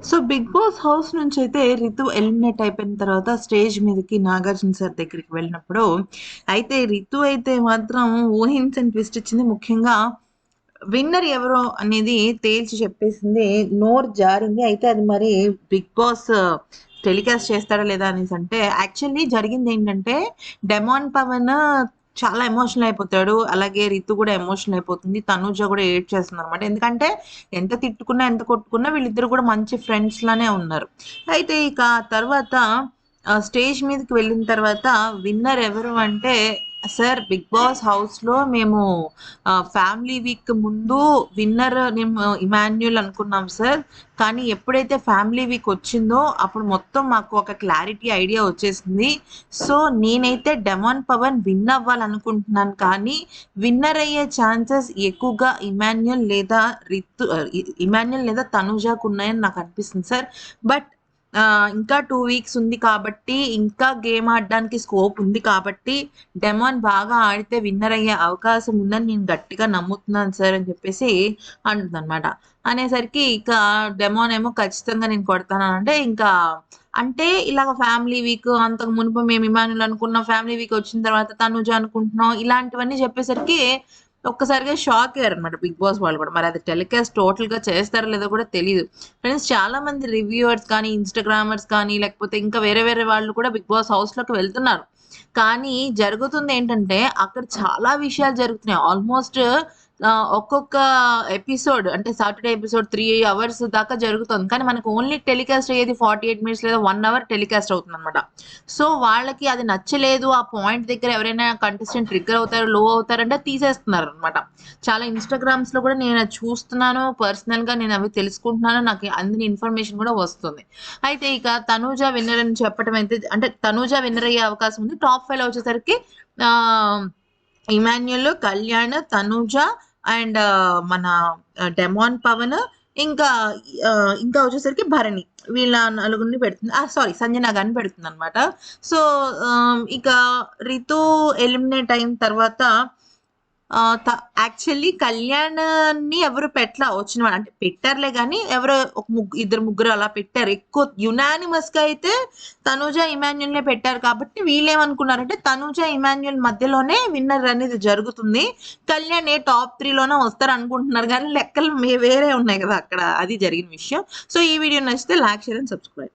So 'big boss' house నుంచి అయితే Ritu eliminate అయిపోయిన తర్వాత స్టేజ్ మీదకి నాగార్జున సార్ దగ్గరికి వెళ్ళినప్పుడు, అయితే రితు అయితే మాత్రం ఊహించని ట్విస్ట్ ఇచ్చింది. ముఖ్యంగా విన్నర్ ఎవరో అనేది తేల్చి చెప్పేసింది. నోరు జారింది. అయితే అది మరి 'బిగ్ బాస్' టెలికాస్ట్ చేస్తాడా లేదా అనేసి అంటే యాక్చువల్లీ జరిగింది ఏంటంటే డెమాన్ పవన్ చాలా ఎమోషనల్ అయిపోతాడు. అలాగే రితు కూడా ఎమోషనల్ అయిపోతుంది. తనూజ కూడా ఏడ్ చేస్తున్నారన్నమాట ఎందుకంటే ఎంత తిట్టుకున్నా, ఎంత కొట్టుకున్నా వీళ్ళిద్దరు కూడా మంచి ఫ్రెండ్స్ లానే ఉన్నారు. అయితే ఇక తర్వాత స్టేజ్ మీదకి వెళ్ళిన తర్వాత విన్నర్ ఎవరు అంటే సార్ 'బిగ్ బాస్' హౌస్‌లో మేము ఫ్యామిలీ వీక్ ముందు విన్నర్ మేము ఇమాన్యుల్ అనుకున్నాం సార్. కానీ ఎప్పుడైతే ఫ్యామిలీ వీక్ వచ్చిందో అప్పుడు మొత్తం మాకు ఒక క్లారిటీ ఐడియా వచ్చేసింది. సో నేనైతే డెమాన్ పవన్ విన్ అవ్వాలనుకుంటున్నాను. కానీ విన్నర్ అయ్యే ఛాన్సెస్ ఎక్కువగా ఇమాన్యుల్ లేదా రిత్ ఇమాన్యుల్ లేదా తనుజాకు ఉన్నాయని నాకు అనిపిస్తుంది సార్. బట్ ఇంకా టూ వీక్స్ ఉంది కాబట్టి ఇంకా గేమ్ ఆడడానికి స్కోప్ ఉంది కాబట్టి డెమాన్ బాగా ఆడితే విన్నర్ అయ్యే అవకాశం ఉందని నేను గట్టిగా నమ్ముతున్నాను సార్ అని చెప్పేసి అంటుందన్నమాట అనేసరికి ఇక డెమాన్ ఏమో ఖచ్చితంగా నేను కొడతానంటే ఇంకా అంటే ఇలాగ ఫ్యామిలీ వీక్ అంతకు మునుపు మేము ఇమానులు అనుకున్నాం. ఫ్యామిలీ వీక్ వచ్చిన తర్వాత తనుజ అనుకుంటున్నాం. ఇలాంటివన్నీ చెప్పేసరికి ఒక్కసారిగా షాక్ అయ్యారనమాట 'బిగ్ బాస్' వాళ్ళు కూడా. మరి అది టెలికాస్ట్ టోటల్‌గా చేస్తారో లేదో కూడా తెలియదు ఫ్రెండ్స్ చాలామంది రివ్యూవర్స్ కానీ, ఇన్‌స్టాగ్రామర్స్ కానీ లేకపోతే ఇంకా వేరే వేరే వాళ్ళు కూడా 'బిగ్ బాస్' హౌస్‌లోకి వెళ్తున్నారు. కానీ జరుగుతుంది ఏంటంటే అక్కడ చాలా విషయాలు జరుగుతున్నాయి. ఆల్మోస్ట్ ఒక్కొక్క ఎపిసోడ్ అంటే సాటర్‌డే ఎపిసోడ్ త్రీ అవర్స్ దాకా జరుగుతుంది. కానీ మనకు ఓన్లీ టెలికాస్ట్ అయ్యేది 48 మినిట్స్ లేదా వన్ అవర్ టెలికాస్ట్ అవుతుంది అనమాట సో వాళ్ళకి అది నచ్చలేదు. ఆ పాయింట్ దగ్గర ఎవరైనా కంటెస్టెంట్ ట్రిగ్గర్ అవుతారు, లో అవుతారంటే తీసేస్తున్నారనమాట. చాలా ఇన్‌స్టాగ్రామ్స్‌లో కూడా నేను చూస్తున్నాను చూస్తున్నాను. పర్సనల్‌గా నేను అవి తెలుసుకుంటున్నాను. నాకు అందిన ఇన్ఫర్మేషన్ కూడా వస్తుంది. అయితే ఇక తనూజ విన్నర్ అని చెప్పడం అయితే అంటే తనూజ విన్నర్ అయ్యే అవకాశం ఉంది. టాప్ ఫైవ్ వచ్చేసరికి ఇమాన్యుల్ కళ్యాణ్, తనూజ అండ్ మన డెమాన్ పవన్ ఇంకా ఇంకా వచ్చేసరికి భరణి. వీళ్ళ నలుగురిని పెడుతుంది. ఆ! సారీ సంజన గారిని పెడుతుందనమాట. సో ఇక రితు ఎలిమినేట్ అయిన తర్వాత యాక్చువల్లీ కళ్యాణాన్ని ఎవరు పెట్టలా వచ్చిన వాళ్ళు. అంటే పెట్టారులే కానీ ఎవరు ఒక ముగ్గు ఇద్దరు, ముగ్గురు అలా పెట్టారు. ఎక్కువ యునానిమస్గా అయితే తనూజ, ఇమాన్యుయల్‌నే పెట్టారు కాబట్టి వీళ్ళేమనుకున్నారంటే తనూజ, ఇమాన్యుల్ మధ్యలోనే విన్నర్ అనేది జరుగుతుంది. కళ్యాణ్ ఏ టాప్ త్రీలోనే వస్తారు అనుకుంటున్నారు కానీ లెక్కలు మే వేరే ఉన్నాయి కదా అక్కడ అది జరిగిన విషయం. సో ఈ వీడియో నచ్చితే లైక్, షేర్ అండ్ సబ్స్క్రైబ్.